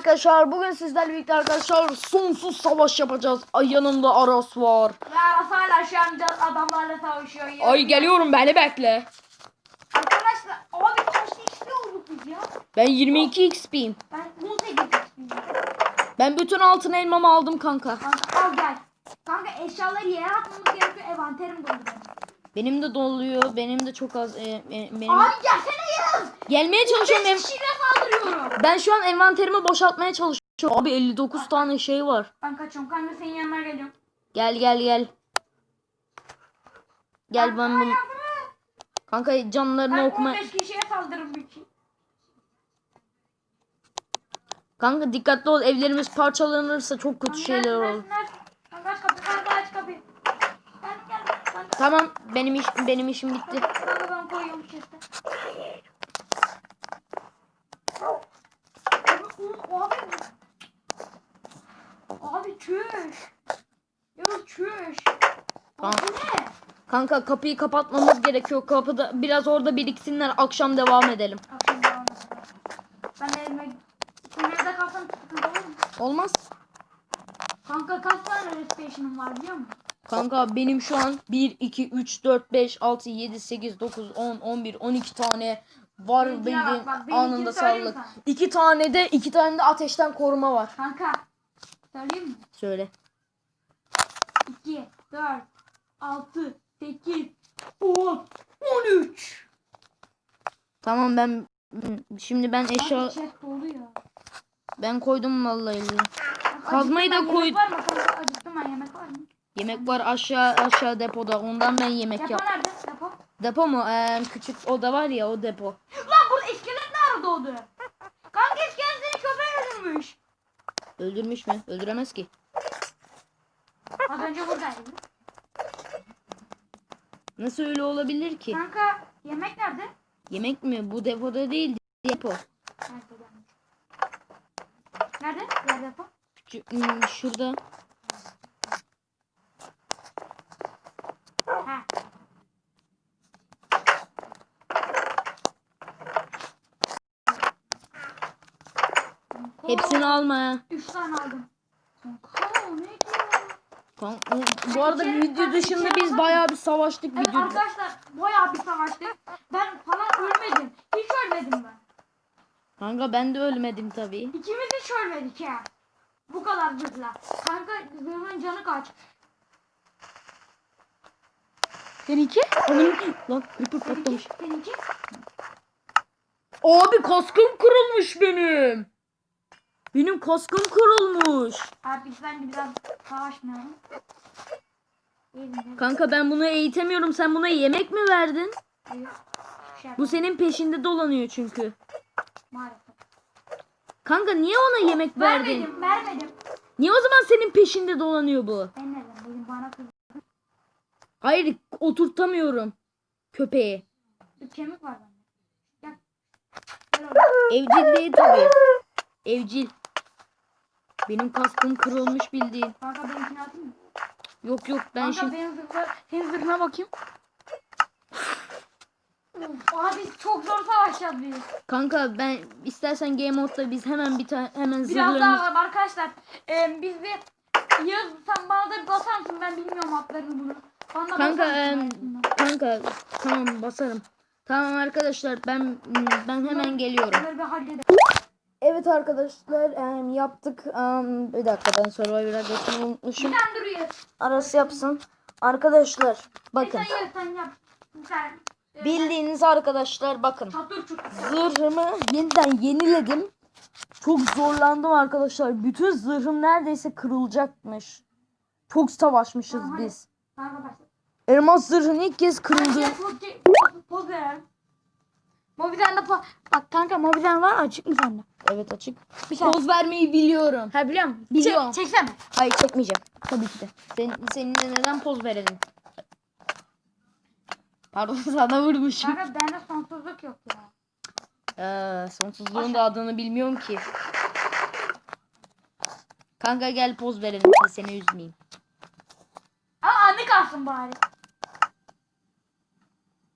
arkadaşlar bugün sizlerle birlikte arkadaşlar sonsuz savaş yapacağız. Ay yanımda Aras var. Ve Aras hala şu an can- adamlarla savaşıyor. Ya. Ay geliyorum beni bekle. Arkadaşlar abi kaç XP olduk biz ya? Ben 22 XP'yim. Ben 18 XP'yim. Ben bütün altın elmamı aldım kanka. Kanka al gel. Kanka eşyaları yere atmamız gerekiyor. Envanterim doldu benim. Benim de doluyor. Benim de çok az. e, e, benim... Abi gelsene Yağız. Gelmeye çalışıyorum. Beş kişiyle saldırıyorum. ben şu an envanterimi boşaltmaya çalışıyorum. Abi 59 tane şey var. Ben kaçıyorum. Kanka senin yanına geliyorum. Gel gel gel. Gel ben bunu. Kanka canlarını Ben okuma. 15 kişiye saldırırım bir. Kanka dikkatli ol. Evlerimiz parçalanırsa çok kötü şeyler olur. Kanka aç kapıyı. Kanka aç kapıyı. Gel gel. Kanka. Tamam benim iş benim işim bitti. Ben koyuyorum chest'e. Abi, abi, çüş. Yok çüş. Tamam. Ne? Kanka kapıyı kapatmamız gerekiyor. Kapıda biraz orada biriksinler. Akşam devam edelim. Akşam devam edelim. Ben evime... Sen evde kalsan sıkıntı olur mu? Olmaz. Kanka kaç tane restoration'ım var biliyor musun? Kanka benim şu an 1 2 3 4 5 6 7 8 9 10 11 12 tane var bak, bildiğin bak, anında sağlık. 2 tane de 2 tane de ateşten koruma var. Kanka. Söyleyeyim mi? Söyle. 2, 4, 6, 8, 10, 13. Tamam ben şimdi ben eşya Abi ya. ben koydum vallahi. Kazmayı da ben, koy- Yemek var mı? Kanka acıktım ben yemek var mı? Yemek var aşağı aşağı depoda. Ondan ben yemek Depo yap. nerede? Depo. Depo mu? Ee, küçük oda var ya o depo. Lan bu iskelet nerede doğdu? Kanka iskelet seni köpeğe öldürmüş. Öldürmüş mü? Öldüremez ki. Az önce buradaydı. Nasıl öyle olabilir ki? Kanka yemek nerede? Yemek mi? Bu depoda değil depo. Nerede? Nerede depo? Şu- hmm, Şurada. Ha. Hepsini alma ha. 3 tane aldım. Kanka ne Bu arada video dışında biz bayağı bir savaştık Evet video. arkadaşlar bayağı bir savaştık. Ben falan ölmedim. Hiç ölmedim ben. Kanka ben de ölmedim tabii. İkimiz hiç ölmedik ya. Bu kadar zırhla. Kanka zırhın canı kaç? Seninki? Onun lan creeper patlamış. Seninki? Abi kaskım kırılmış benim. Benim kaskım kırılmış. Artık ben de biraz savaşmayalım. Kanka ben bunu eğitemiyorum. Sen buna yemek mi verdin? Şey Bu senin peşinde dolanıyor çünkü. Maalesef. Kanka niye ona yemek verdin? Vermedim, vermedim. Niye o zaman senin peşinde dolanıyor bu? Ben nereden dedim bana kız. Hayır oturtamıyorum köpeği. Bir kemik var bende. Gel. Evcil değil tabii. Evcil. Benim kaskım kırılmış bildiğin. Kanka benimkini atayım mı? Yok yok ben Kanka şimdi... benim zırhla, senin zırhına bakayım. Of, Abi çok zor savaşacağız biz. Kanka ben istersen game mode'da biz hemen bir tane hemen Biraz daha zırhlarımız... var arkadaşlar. Ee, biz bir Yağız sen bana da bir basar mısın? Ben bilmiyorum atlarını bunu. Bana Kanka aslında? kanka tamam basarım. Tamam arkadaşlar ben ben hemen geliyorum. Bunları bir halledelim. Evet arkadaşlar em, yaptık. Em, bir dakika ben Survivor'a geçmeyi unutmuşum. Bir tane duruyor. Arası yapsın. Arkadaşlar bakın. Sen yap sen yap. Sen. e, Bildiğiniz arkadaşlar bakın. Zırhımı yeniden yeniledim. Çok zorlandım arkadaşlar. Bütün zırhım neredeyse kırılacakmış. Çok savaşmışız hadi. biz. Elmas zırhın ilk kez kırıldı. Mobilden de. Bak kanka mobilden var açık mı sende? Evet açık. Bir şey. Poz vermeyi biliyorum. Ha biliyor musun? Biliyorum. Çek, çeksene. Hayır çekmeyeceğim. Tabii ki de. Sen, seninle neden poz verelim? Pardon sana vurmuşum. Kanka bende sonsuzluk yok ya. Ee, sonsuzluğun da adını bilmiyorum ki. Kanka gel poz verelim ki seni üzmeyeyim. Ama anı kalsın bari.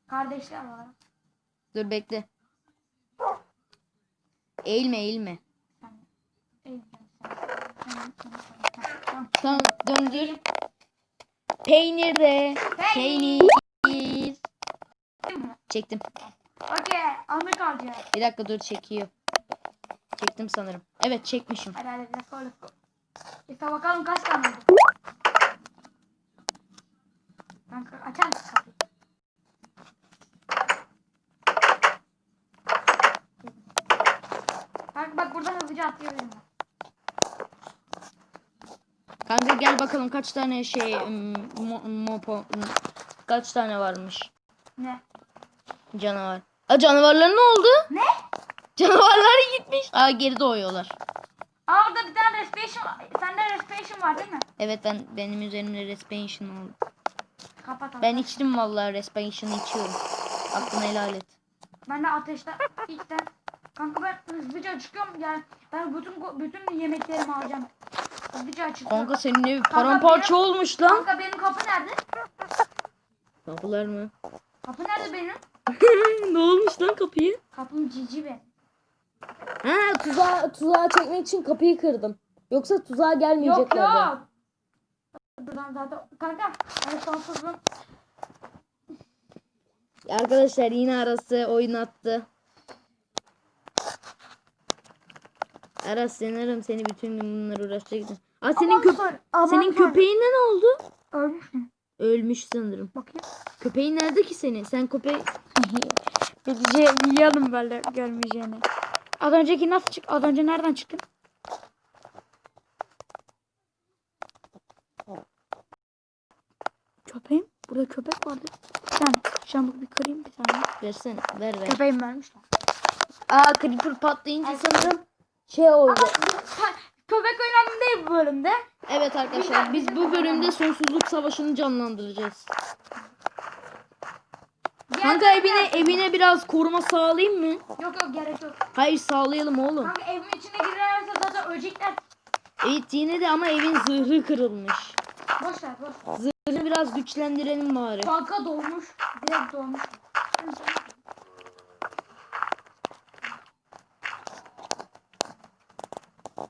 Kardeşler var. Dur bekle. Eğilme eğilme. Tamam. Döndür. Peynir de. Peynir. Peynir. Çektim. Okey. Ahmet alacağız. Bir dakika dur çekiyor. Çektim sanırım. Evet çekmişim. Hadi hadi let's go let's go. İşte bakalım kaç tane oldu. Kanka açar mısın kapıyı? Kanka bak buradan hızlıca atlayabilirim. Kanka gel bakalım kaç tane şey mo, mopo kaç tane varmış Ne? canavar. Aa canavarlar ne oldu? Ne? Canavarlar gitmiş. Aa geri doğuyorlar. Aa orada bir tane respiration. Sende respiration var değil mi? Evet ben benim üzerimde respiration oldu. Kapat Ben içtim vallahi respiration'ı içiyorum. Aklını helal et. Ben de ateşten ilkten. Kanka ben hızlıca çıkıyorum. Yani ben bütün bütün yemeklerimi alacağım. Hızlıca çıkıyorum. Kanka senin ev paramparça benim- olmuş lan. Kanka benim kapı nerede? Kapılar mı? Kapı nerede benim? ne olmuş lan kapıyı? Kapım cici be. Ha tuzağa, tuzağa çekmek için kapıyı kırdım. Yoksa tuzağa Yok gelmeyeceklerdi. yok. Buradan zaten kanka ben sonsuzum. Arkadaşlar yine arası oyun attı. Aras sanırım seni bütün gün bunlar uğraşacaktın. Aa senin köp sor- senin sor. köpeğin ne oldu? Ölmüş mü? Ölmüş sanırım. Bakayım. Köpeğin nerede ki senin? Sen köpeği Gece yiyelim böyle görmeyeceğini. Az önceki nasıl çık? Az önce nereden çıktın? Köpeğim? Burada köpek vardı. Bir saniye. Şamuk bir kırayım bir saniye. versene. Ver ver. Köpeğim vermişler. Aa creeper patlayınca sanırım şey oldu. Köpek önemli değil bu bölümde. Evet arkadaşlar biz bu bölümde sonsuzluk savaşını canlandıracağız. Kanka evine evine biraz koruma sağlayayım mı? Yok yok gerek yok. Hayır sağlayalım oğlum. Kanka evimin içine girerse zaten ölecekler. Evet yine de ama evin zırhı kırılmış. Boş ver boş ver. Zırhı biraz güçlendirelim bari. Kanka dolmuş. Direkt dolmuş.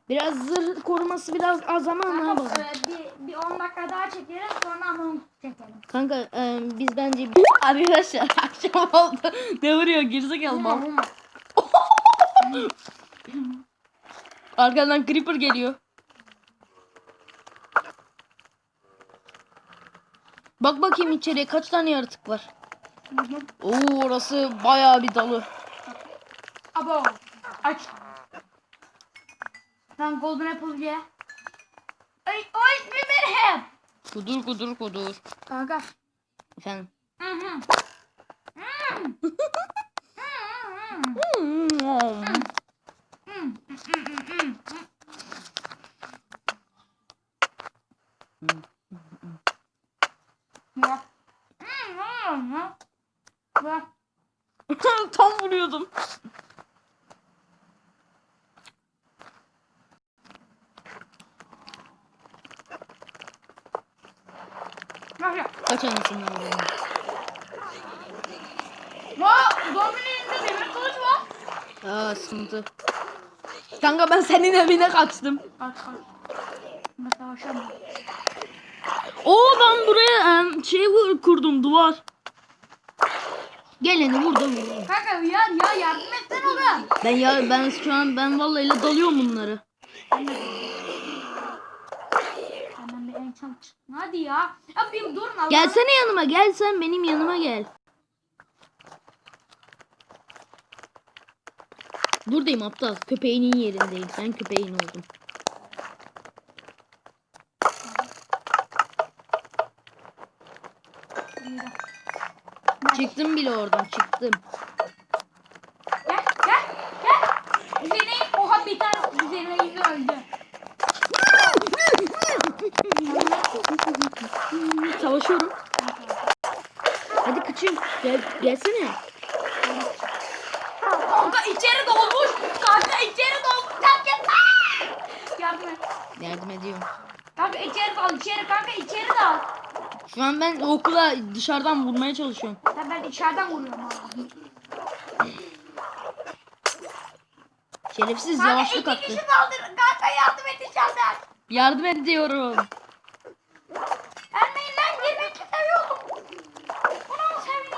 Biraz zırh koruması biraz az ama ne yapalım? bir, bir 10 dakika daha çekelim sonra ama çekelim. Kanka e, biz bence arkadaşlar akşam oldu. ne vuruyor gerizekalı mal. Arkadan creeper geliyor. Bak bakayım içeriye kaç tane yaratık var. Oo orası bayağı bir dalı. Abo. Aç. Sen golden apple ye. Ay o ismi benim. Kudur kudur kudur. Kanka. Efendim. Hı hı. Tam vuruyordum. Anasını vurdum. Ya. Zombi'nin elinde demir kılıç var. Aa sıkıntı. Kanka ben senin evine kaçtım. Kaç kaç. Ben savaşamam. Oo ben buraya em, şey kurdum duvar. Geleni vurdum. Kanka ya ya yardım etsene ona. Ben ya ben şu an ben vallahi dalıyorum bunları. Hemen bir enchant çıktı. Hadi ya. Ya bir durun Allah. Gelsene yanıma gel sen benim yanıma gel. Buradayım aptal. Köpeğinin yerindeyim. Ben köpeğin oldum. Çıktım bile oradan çıktım. Gel gel gel. Üzerine oha bir tane üzerine yüzü öldü. Savaşıyorum. Hadi kaçayım. Gel, gelsene. Kanka içeri dolmuş. Kanka içeri dolmuş. Kanka. Yardım et. Yardım ediyorum. Kanka içeri dal içeri kanka içeri dal. Şu an ben okula dışarıdan vurmaya çalışıyorum. Ya ben içeriden vuruyorum abi. Şerefsiz Kanka yavaşlık iki attı. kişi daldır. Kanka yardım et içeriden. Yardım ediyorum. Gelmeyin lan 22 seviyordum. Bunu seveyim.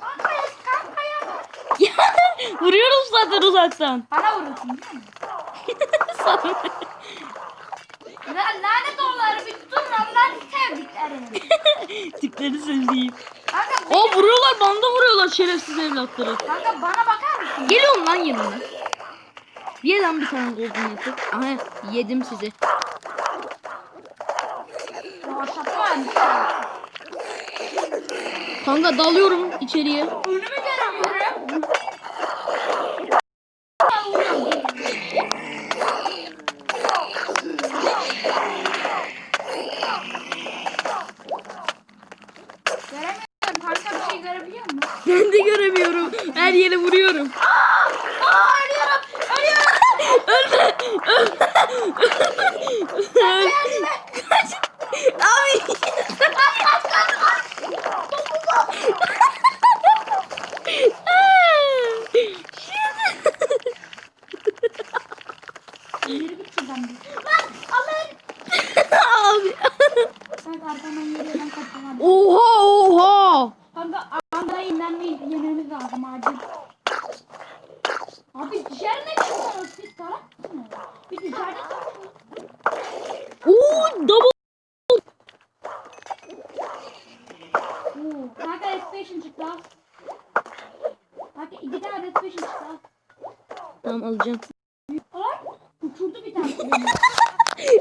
Kanka ya kanka ya. Zaten uzaktan. Bana vurursun değil mi? Sana- Lan lanet onları bir tutun lan sevdiklerim. Tipleri sevdiğim. Kanka, O vuruyorlar bana da vuruyorlar şerefsiz evlatları. kanka bana bakar mısın? Geliyorum lan yanına. Ye lan bir tane golden yapıp. Aha yedim sizi. Kanka dalıyorum içeriye. Önümü göremiyorum. Göremiyorum. Kanka bir şey görebiliyor musun? Ben de göremiyorum. Her yere vuruyorum. Aa ölüyorum. Ölüyorum. Ölme. Ölme. Kaç. Abi. Allah'ım. Abi. Kanka yürüyor ben hadi. Oha oha. Kanka anda inlenmeyi yememiz lazım acil. Abi dışarı ne çıkıyorsunuz siz salak mısınız? Bir dışarıda Oo double. Oo, kanka respiration çıktı. Kanka iki tane respiration çıktı. Tamam alacağım. Bir tane.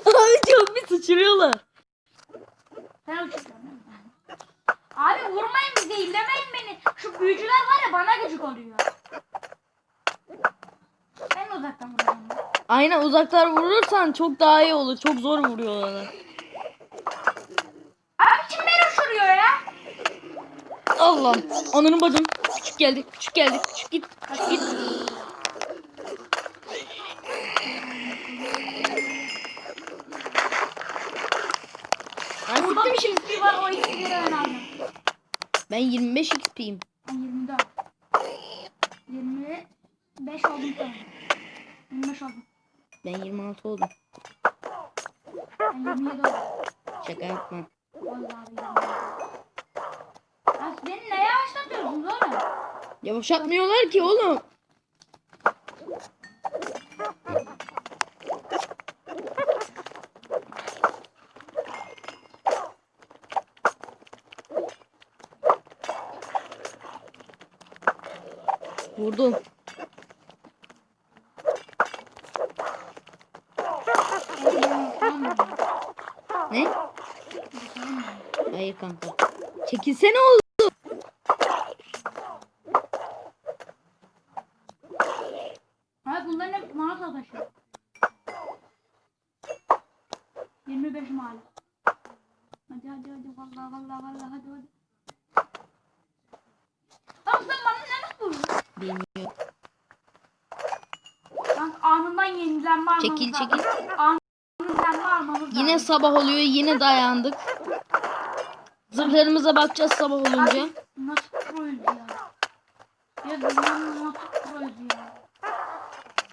Abi çok bir sıçrıyorlar. Değil mi? Abi vurmayın bizi illemeyin beni. Şu büyücüler var ya bana gıcık oluyor. En uzaktan vuracağım. ben. Aynen uzaklar vurursan çok daha iyi olur. Çok zor vuruyorlar. Abi kim beni uçuruyor ya? Allah. Ananın bacım. Küçük geldi. Küçük geldi. Küçük git. Küçük git. Ay, Burada siktir. bir şey XP var o XP'leri ben aldım. Ben 25 XP'yim. Ben 24. 25 oldum sana. 25 oldum. Ben 26 oldum. Ben 27 oldum. Şaka yapma. Vallahi 27 Ya beni ne yavaşlatıyorsunuz oğlum? Yavaşlatmıyorlar ki oğlum. Vurdum. Ne? Hayır kanka. Çekilsene oğlum. Hayır bunların hep bana sataşıyor. 25 mal. Hadi hadi hadi vallahi vallahi vallahi hadi hadi. Lan sen bana ne nasıl vurdun? Bilmiyorum. Lan anından yenilenme almamız Çekil, çekil. Yine sabah oluyor. Yine dayandık. Zırhlarımıza bakacağız sabah olunca. Nasıl proyuz ya? Ya biz nasıl proyuz ya?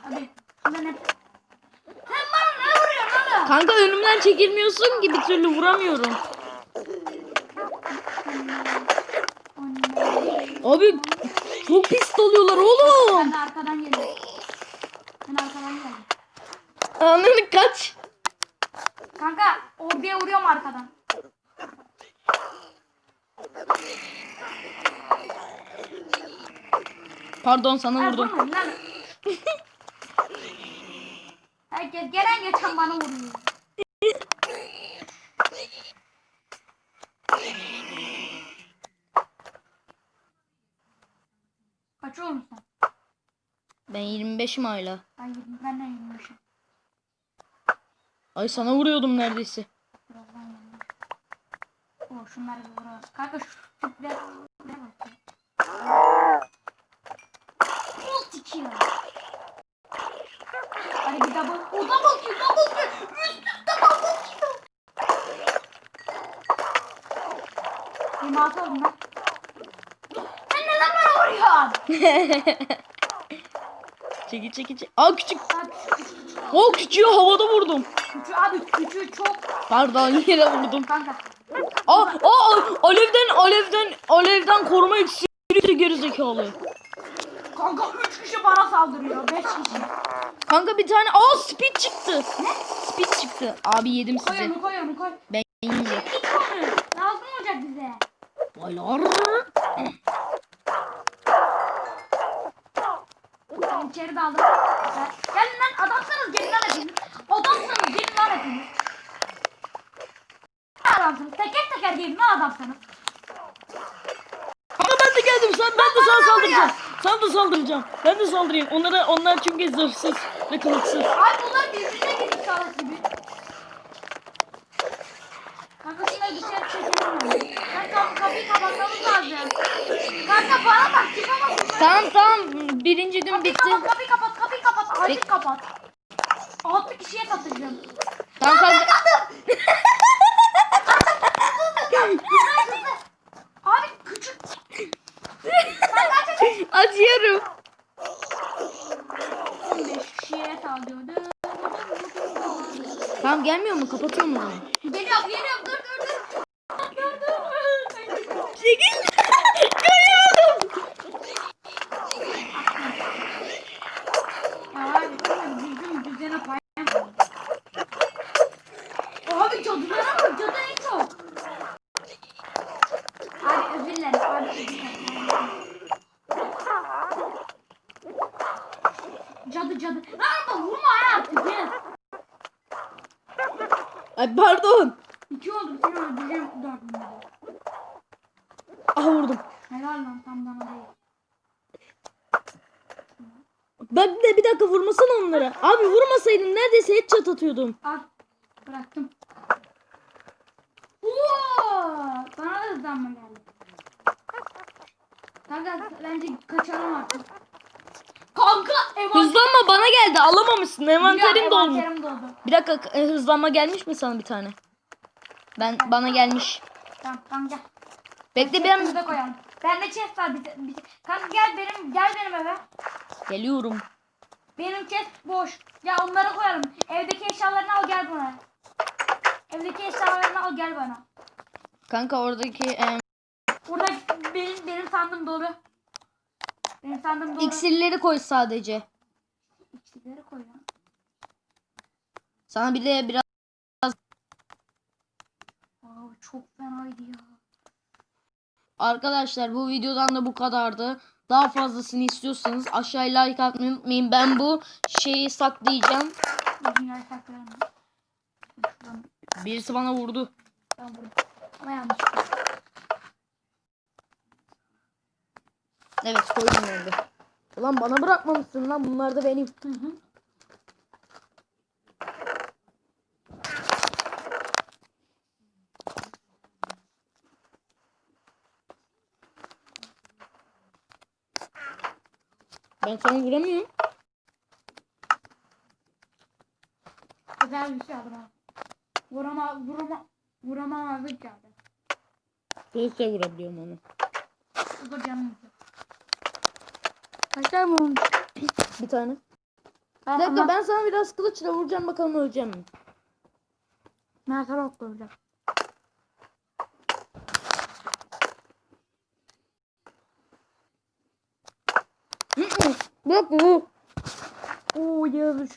Abi şundan hep... Sen bana ne vuruyorsun oğlum? Kanka önümden çekilmiyorsun ki bir türlü vuramıyorum. Abi çok pis doluyorlar oğlum. Ben de arkadan geliyorum. Ben arkadan geldim. Ananı kaç. Kanka oraya vuruyorum arkadan. Pardon sana vurdum. lan. Herkes gelen geçen bana vuruyor. Kaç oğlum sen? Ben 25'im hala. Ben yedim. Ben de yemişim. Ay sana vuruyordum neredeyse. Birazdan yemiş. Oo şunları bir vuralım. Kanka şu tipler ne bak. Ulti kill. Hadi bir double. O double kill, double kill. Üst üste double kill. 26 oldum ben. Sen neden bana vuruyorsun? çekil çekil çekil. Aa küçük. O küçüğü havada vurdum. Küçüğü abi küçüğü çok Pardon yere vurdum. kanka. Aa, aa alevden alevden alevden koruma iksiri gerizekalı. Kanka 3 kişi bana saldırıyor. 5 kişi. Kanka bir tane aa speed çıktı. Speed çıktı. Abi yedim Koy sizi. onu koy onu koy. Ben yiyeceğim. Lazım olacak bize. Baylar. Ben içeri daldım. Gel- Gelin lan adamsınız gelin lan hepiniz. Adamsınız gelin lan hepiniz. Adamsınız teker teker gelin lan adamsınız. Ama ben de geldim. Sen ben de sana saldıracağım. Sana da saldıracağım. Ben de saldırayım. Onlara onlar çünkü zırhsız ve kılıçsız. Ay bunlar birbirine girdi sağlık gibi. Kanka şuna dışarı çekelim. Kanka kapıyı kapatmamız lazım. Kanka bana bak bunlar. Tamam tamam. Birinci gün Kapıyı bitti. kapat kapıyı kapat kapıyı kapat. Acil kapat. Altı kişiye satacağım. Tamam kanka. Abi küçük. Acıyorum. 15 kişiye saldırdı. Tamam gelmiyor mu? Kapatıyorum o zaman. Geliyorum geliyorum dur dur dur. Dur dur. Çekil. Görüyorum. Ya abi bizim düzene paylaşım. Abi cadılara bak cadı en çok. Abi özür dilerim abi özür dilerim. Cadı cadı. Lan da vurma ya artık ya. Ay pardon. İki oldu seni öldüreceğim dördüncü. Ah vurdum. Helal lan tam bana değil. Ben bir de bir dakika vurmasana onlara. Abi vurmasaydın neredeyse headshot atıyordum. Al bıraktım. Oo, bana da hızlanma geldi. Kanka bence kaçalım artık. Kanka envanterim Hızlanma bana geldi. Alamamışsın. Envanterim. Envanterim doldu. Bir dakika e, hızlanma gelmiş mi sana bir tane? Ben bana gelmiş. Tamam tamam gel. Bekle ben de koyalım. Bende chest var bir, bir Kanka gel benim gel benim eve. geliyorum. Benim chest boş. Ya onları koyalım. Evdeki eşyalarını al gel bana. Evdeki eşyalarını al gel bana. Kanka oradaki e, Burada benim benim sandım dolu. Benim sandım dolu. iksirleri koy sadece. İksirleri koy. Sana bir de biraz Aa, çok fenaydı ya. arkadaşlar bu videodan da bu kadardı. Daha fazlasını istiyorsanız aşağıya like atmayı unutmayın. Ben bu şeyi saklayacağım. Dünyayı saklayalım. Şuradan Birisi bana vurdu. ben vurdum. Ama yanlış. Evet koydum orada. Ulan bana bırakmamışsın lan bunlar da benim. Hı hı. Ben sana vuramıyorum. Güzel bir şey aldım ha. Vurama, vurama, vuramamazlık geldi. Kılıçla vurabiliyorum onu. Bu da canım. Kaç tane? Bir tane. Ben, Bir dakika ama ben sana biraz kılıçla vuracağım bakalım öleceğim mi? Hı hı. Bir dakika bu. Oo şu.